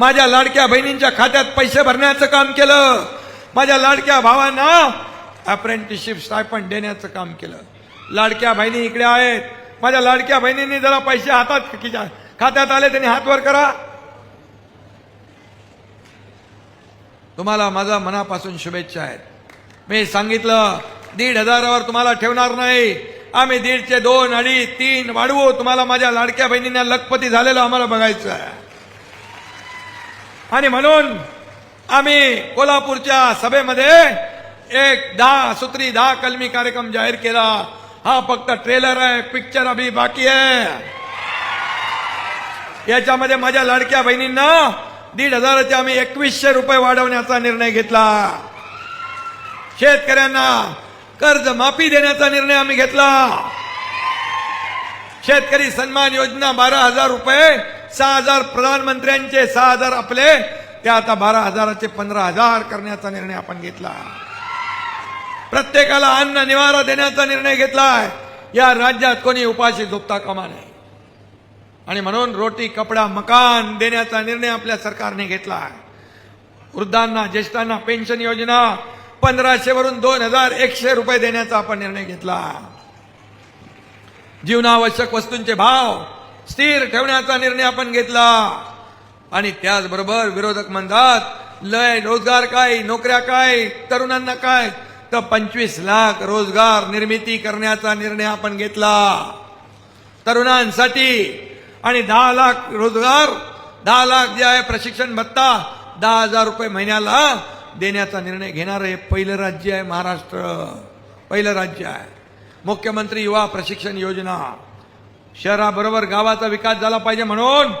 माझ्या लाडक्या बहिणींच्या खात्यात पैसे भरण्याचं काम केलं. माझ्या लाडक्या भावांना अप्रेंटिसशिप स्टायपंड देण्याचं काम केलं. लाडक्या बहिणी इकडे आहेत. माझ्या लाडक्या बहिणींनी जरा पैसे हातात खात्यात आले त्यांनी हात वर करा. तुम्हाला माझा मनापासून शुभेच्छा आहेत. मी सांगितलं दीड हजारावर तुम्हाला ठेवणार नाही. आम्ही दीडचे दोन अडीच तीन वाढवू. तुम्हाला माझ्या लाडक्या बहिणींना लखपती झालेलं आम्हाला बघायचं आहे. आणि म्हणून आम्ही कोल्हापूरच्या सभेमध्ये एक दहा सूत्री दहा कलमी कार्यक्रम जाहीर केला. हा फक्त ट्रेलर आहे पिक्चर अभी बाकी आहे. याच्यामध्ये माझ्या लाडक्या बहिणींना दीड हजाराचे आम्ही एकवीसशे रुपये वाढवण्याचा निर्णय घेतला. शेतकऱ्यांना कर्ज माफी देण्याचा निर्णय आम्ही घेतला. शेतकरी सन्मान योजना बारा हजार रुपये सहा हजार प्रधानमंत्र्यांचे सहा हजार आपले. ते आता बारा हजाराचे पंधरा हजार करण्याचा निर्णय आपण घेतला. प्रत्येकाला अन्न निवारा देण्याचा निर्णय घेतलाय. या राज्यात कोणी उपाशी झोपता कामा नये. आणि म्हणून रोटी कपडा मकान देण्याचा निर्णय आपल्या सरकारने घेतला आहे वृद्धांना ज्येष्ठांना पेन्शन योजना पंधराशे वरून दोन हजार एकशे रुपये देण्याचा आपण निर्णय घेतला. जीवनावश्यक वस्तूंचे भाव स्थिर ठेवण्याचा निर्णय आपण घेतला. आणि त्याचबरोबर विरोधक म्हणतात लय रोजगार काय नोकऱ्या काय तरुणांना काय? तर पंचवीस लाख रोजगार निर्मिती करण्याचा निर्णय आपण घेतला. तरुणांसाठी आणि दहा लाख रोजगार दहा लाख जे आहे प्रशिक्षण भत्ता दहा हजार रुपये महिन्याला देण्याचा निर्णय घेणार हे पहिलं राज्य आहे महाराष्ट्र. पहिलं राज्य आहे. मुख्यमंत्री युवा प्रशिक्षण योजना. शहराबरोबर गावाचा विकास झाला पाहिजे म्हणून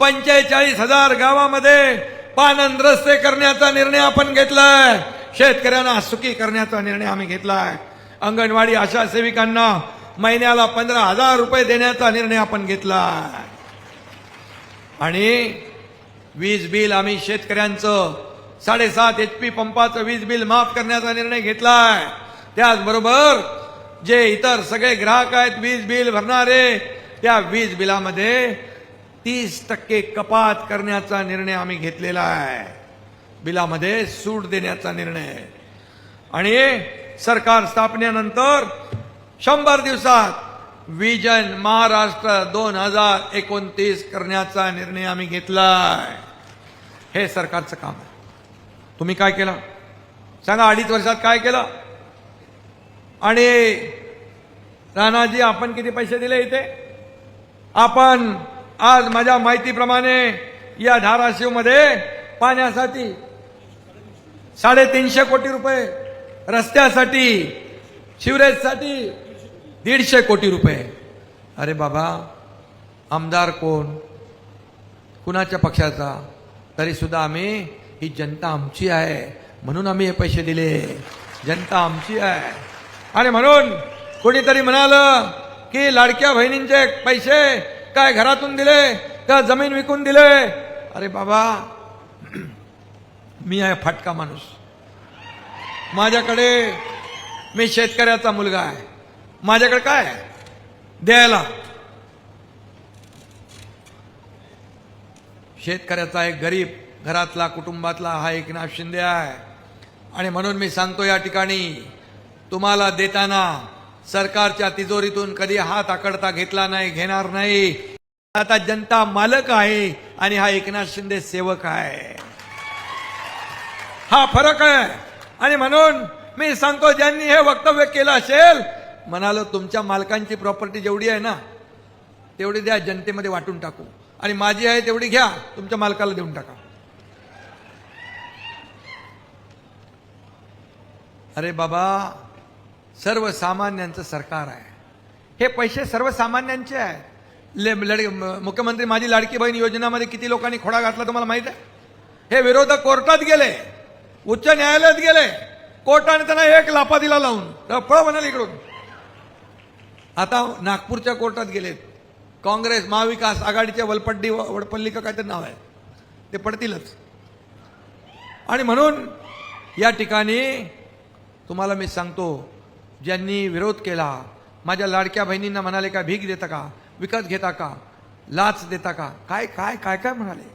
पंचेचाळीस हजार गावामध्ये पानंद रस्ते करण्याचा निर्णय आपण घेतलाय. शेतकऱ्यांना सुखी करण्याचा निर्णय आम्ही घेतलाय. अंगणवाडी आशा सेविकांना महिन्याला पंधरा हजार रुपये देण्याचा निर्णय आपण घेतला आणि वीज बिल आम्ही शेतकऱ्यांचं साडेसात एच पी पंपाचं वीज बिल माफ करण्याचा निर्णय घेतलाय. त्याचबरोबर जे इतर सगळे ग्राहक आहेत वीज बिल भरणारे त्या वीज बिलामध्ये तीस टक्के कपात करण्याचा निर्णय आम्ही घेतलेला आहे. बिलामध्ये सूट देण्याचा निर्णय आणि सरकार स्थापनेनंतर शंभर दिवसात विजन महाराष्ट्र दोन हजार एकोणतीस करण्याचा निर्णय आम्ही घेतलाय. हे सरकारचं काम आहे. तुम्ही काय केलं? सांगा अडीच वर्षात काय केलं? आणि राणाजी आपण किती पैसे दिले इथे? आपण आज माझ्या माहितीप्रमाणे या धाराशिवमध्ये पाण्यासाठी साडेतीनशे कोटी रुपये रस्त्यासाठी शिवरेजसाठी दीडशे कोटी रुपये. अरे बाबा आमदार कोण? कुणाच्या पक्षाचा? तरीसुद्धा आम्ही ही जनता आमची आहे. म्हणून आम्ही हे पैसे दिले. जनता आमची आहे. आणि म्हणून कोणीतरी म्हणालं की लाडक्या बहिणींचे पैसे काय घरातून दिले का जमीन विकून दिले? अरे बाबा मी आहे फाटका माणूस. माझ्याकडे मी शेतकऱ्याचा मुलगा आहे. माझ्याकडे काय आहे? द्यायला. शेतकऱ्याचा एक गरीब घरातला कुटुंबातला हा एकनाथ शिंदे आहे. आणि म्हणून मी सांगतो या ठिकाणी तुम्हाला देताना सरकारच्या तिजोरीतून कधी हात आकडता घेतला नाही घेणार नाही. आता जनता मालक आहे आणि हा एकनाथ शिंदे सेवक आहे. हा फरक आहे. आणि म्हणून मी सांगतो ज्यांनी हे वक्तव्य केलं असेल म्हणालो तुमच्या मालकांची प्रॉपर्टी जेवढी आहे ना तेवढी द्या जनतेमध्ये वाटून टाकू. आणि माझी आहे तेवढी घ्या तुमच्या मालकाला देऊन टाका. अरे बाबा सर्वसामान्यांचं सरकार आहे. हे पैसे सर्वसामान्यांचे आहे ले लड मुख्यमंत्री माझी लाडकी बहीण योजनामध्ये किती लोकांनी खोडा घातला तुम्हाला माहीत आहे? हे विरोधक कोर्टात गेले उच्च न्यायालयात गेले कोर्टाने त्यांना एक लापा दिला लावून. फळ म्हणाले इकडून. आता नागपूरच्या कोर्टात गेलेत. काँग्रेस महाविकास आघाडीच्या वलपड्डी वडपल्ली का काहीतरी नाव आहे. ते पडतीलच. आणि म्हणून या ठिकाणी तुम्हाला मी सांगतो ज्यांनी विरोध केला माझ्या लाडक्या बहिणींना म्हणाले का भीक देता का विकत घेता का लाच देता का काय काय काय काय म्हणाले?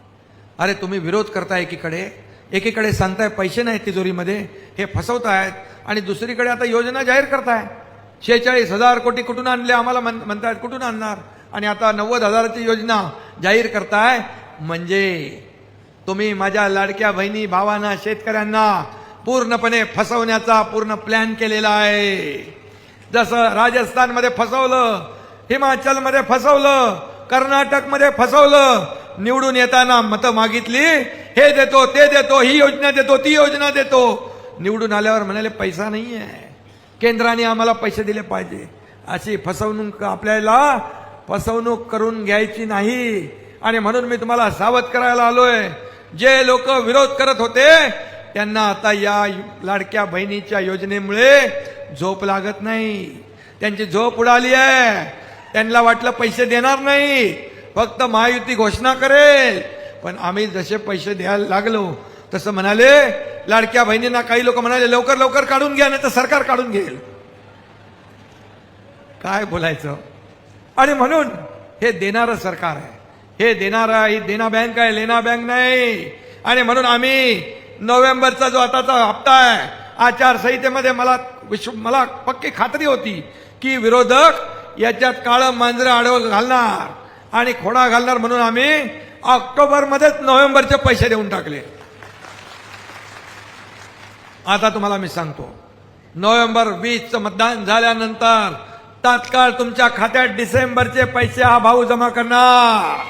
अरे तुम्ही विरोध करताय एकीकडे एकीकडे सांगताय पैसे नाहीत तिजोरीमध्ये हे फसवतायत आणि दुसरीकडे आता योजना जाहीर करताय. शेहेचाळीस हजार कोटी कुठून आणले आम्हाला म्हण- म्हणतायत कुठून आणणार? आणि आता नव्वद हजाराची योजना जाहीर करताय म्हणजे तुम्ही माझ्या लाडक्या बहिणी भावांना शेतकऱ्यांना पूर्णपणे फसवण्याचा पूर्ण प्लॅन केलेला आहे. जसं राजस्थानमध्ये फसवलं हिमाचलमध्ये फसवलं कर्नाटकमध्ये फसवलं निवडून येताना मतं मागितली हे देतो ते देतो ही योजना देतो ती योजना देतो. निवडून आल्यावर म्हणाले पैसा नाही आहे केंद्राने आम्हाला पैसे दिले पाहिजे. अशी फसवणूक आपल्याला फसवणूक करून घ्यायची नाही. आणि म्हणून मी तुम्हाला सावध करायला आलोय. जे लोक विरोध करत होते त्यांना आता या लाडक्या बहिणीच्या योजनेमुळे झोप लागत नाही. त्यांची झोप उडाली आहे. त्यांना वाटलं पैसे देणार नाही. फक्त महायुती घोषणा करेल. पण आम्ही जसे पैसे द्यायला लागलो तसं म्हणाले लाडक्या बहिणींना काही लोक म्हणाले लवकर लवकर काढून घ्या नाही तर सरकार काढून घेईल. काय बोलायचं? आणि म्हणून हे देणारं सरकार आहे. हे देणारं ही देना बँक आहे लेना बँक नाही. आणि म्हणून आम्ही नोव्हेंबरचा जो आताचा हप्ता आहे आचारसंहितेमध्ये मला विश्व मला पक्की खात्री होती की विरोधक याच्यात काळं मांजरं आडव घालणार आणि खोडा घालणार म्हणून आम्ही ऑक्टोबरमध्येच नोव्हेंबरचे पैसे देऊन टाकले. आता तुम्हाला मी सांगतो नोव्हेंबर वीसचं मतदान झाल्यानंतर तात्काळ तुमच्या खात्यात डिसेंबरचे पैसे हा भाऊ जमा करणार.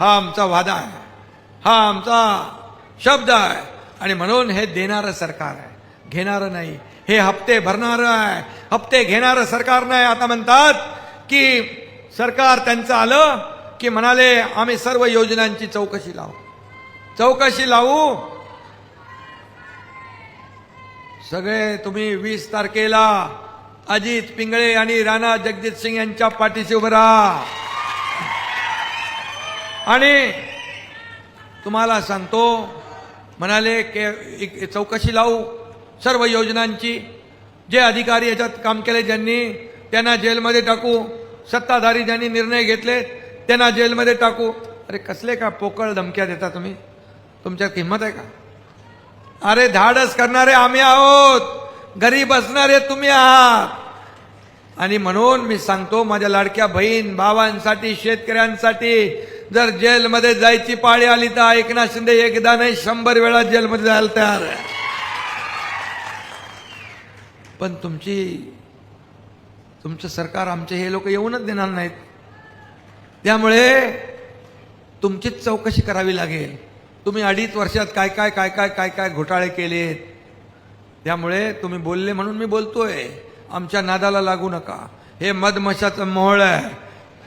हा आमचा वादा आहे. हा आमचा शब्द आहे. आणि म्हणून हे देणारं सरकार आहे. घेणारं नाही. हे हप्ते भरणारं आहे. हप्ते घेणारं सरकार नाही. आता म्हणतात की सरकार त्यांचं आलं की म्हणाले आम्ही सर्व योजनांची चौकशी लावू. चौकशी लावू. सगळे तुम्ही वीस तारखेला अजित पिंगळे आणि राणा जगजित सिंग यांच्या पाठीशी उभं राहा. आणि तुम्हाला सांगतो म्हणाले की एक चौकशी लावू सर्व योजनांची. जे अधिकारी याच्यात काम केले ज्यांनी त्यांना जेलमध्ये टाकू. सत्ताधारी ज्यांनी निर्णय घेतले त्यांना जेलमध्ये टाकू. अरे कसले का पोकळ धमक्या देता तुम्ही? तुमच्यात किंमत आहे का? अरे धाडस करणारे आम्ही आहोत. घरी बसणारे तुम्ही आहात. आणि म्हणून मी सांगतो माझ्या लाडक्या बहीण भावांसाठी शेतकऱ्यांसाठी जर जेलमध्ये जायची पाळी आली तर एकनाथ शिंदे एकदा नाही शंभर वेळा जेलमध्ये जायला तयार आहे. पण तुमची तुमचं सरकार आमचे हे लोक येऊनच देणार नाहीत. त्यामुळे तुमचीच चौकशी करावी लागेल. तुम्ही अडीच वर्षात काय काय काय काय काय काय घोटाळे केलेत. त्यामुळे तुम्ही बोलले म्हणून मी बोलतोय. आमच्या नादाला लागू नका. हे मधमशाचं मोहळ आहे.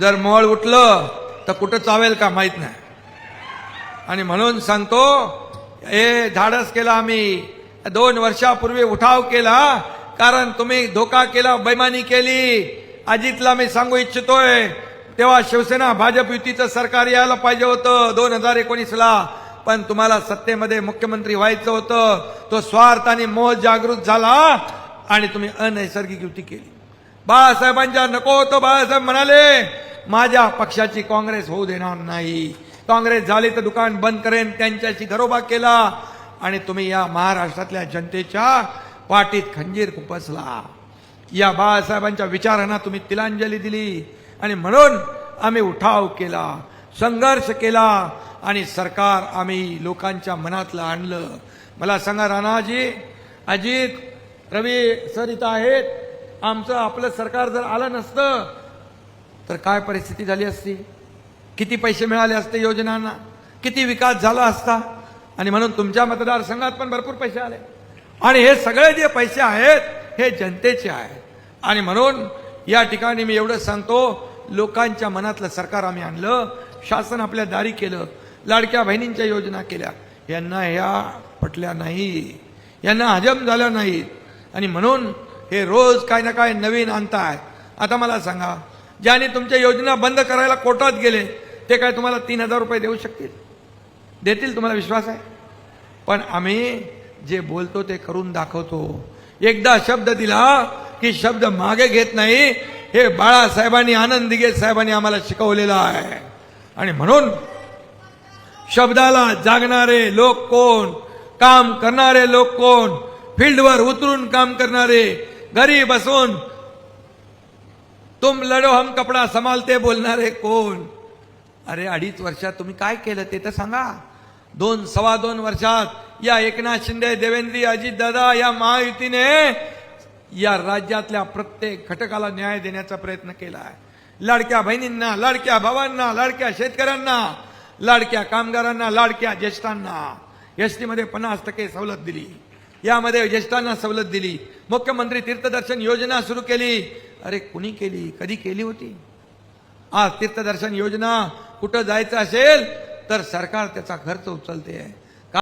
जर मोहळ उठलं तर कुठं चावेल का माहीत नाही. आणि म्हणून सांगतो हे धाडस केला आम्ही. दोन वर्षापूर्वी उठाव केला. कारण तुम्ही धोका केला बैमानी केली. अजितला मी सांगू इच्छितोय तेव्हा शिवसेना भाजप युतीचं सरकार यायला पाहिजे होतं दोन हजार एकोणीसला. पण तुम्हाला सत्तेमध्ये मुख्यमंत्री व्हायचं होतं. तो स्वार्थ आणि मोह जागृत झाला आणि तुम्ही अनैसर्गिक युती केली. बाळासाहेबांच्या नको होतं बाळासाहेब म्हणाले माझ्या पक्षाची काँग्रेस होऊ देणार नाही. काँग्रेस झाली तर दुकान बंद करेन. त्यांच्याशी घरोबा केला आणि तुम्ही या महाराष्ट्रातल्या जनतेच्या पाठीत खंजीर खुपसला. या बाळासाहेबांच्या विचारांना तुम्ही तिलांजली दिली आणि म्हणून आम्ही उठाव केला संघर्ष केला आणि सरकार आम्ही लोकांच्या मनातलं आणलं. मला सांगा राणाजी अजित रवी सर इथं आहेत? आमचं आपलं सरकार जर आलं नसतं तर काय परिस्थिती झाली असती? किती पैसे मिळाले असते योजनांना? किती विकास झाला असता? आणि म्हणून तुमच्या मतदारसंघात पण भरपूर पैसे आले. आणि हे सगळे जे पैसे आहेत हे जनतेचे आहेत. आणि म्हणून या ठिकाणी मी एवढं सांगतो लोकांच्या मनातलं सरकार आम्ही आणलं शासन आपल्या दारी केलं लाडक्या बहिणींच्या योजना केल्या. यांना ह्या पटल्या नाही. यांना हजम झाल्या नाहीत. आणि म्हणून हे रोज काय ना काय नवीन आणताय. आता मला सांगा ज्याने तुमच्या योजना बंद करायला कोर्टात गेले ते काय तुम्हाला तीन हजार रुपये देऊ शकतील? देतील तुम्हाला विश्वास आहे? पण आम्ही जे बोलतो ते करून दाखवतो. एकदा शब्द दिला की शब्द मागे घेत नाही हे बाळासाहेबांनी आनंद दिगे साहेबांनी आम्हाला शिकवलेलं आहे. आणि म्हणून शब्दाला जागणारे लोक कोण? काम करणारे लोक कोण? फील्डवर उतरून काम करणारे घरी बसून तुम लढो हम कपडा संभालते बोलणारे कोण? अरे अडीच वर्षात तुम्ही काय केलं ते तर सांगा. दोन सव्वा दोन वर्षात या एकनाथ शिंदे देवेंद्री अजित दादा या महायुतीने या राज्यातल्या प्रत्येक घटकाला न्याय देण्याचा प्रयत्न केला आहे. लाडक्या बहिणींना लाडक्या भावांना लाडक्या शेतकऱ्यांना लाडक्या कामगारांना लाडक्या ज्येष्ठांना. एसटी पन्नास टक्के सवलत दिली. यामध्ये ज्येष्ठांना सवलत दिली. मुख्यमंत्री तीर्थदर्शन योजना सुरू केली. अरे कुणी केली? कधी केली होती? आज तीर्थदर्शन योजना कुठं जायचं असेल तर सरकार त्याचा खर्च उचलते. आहे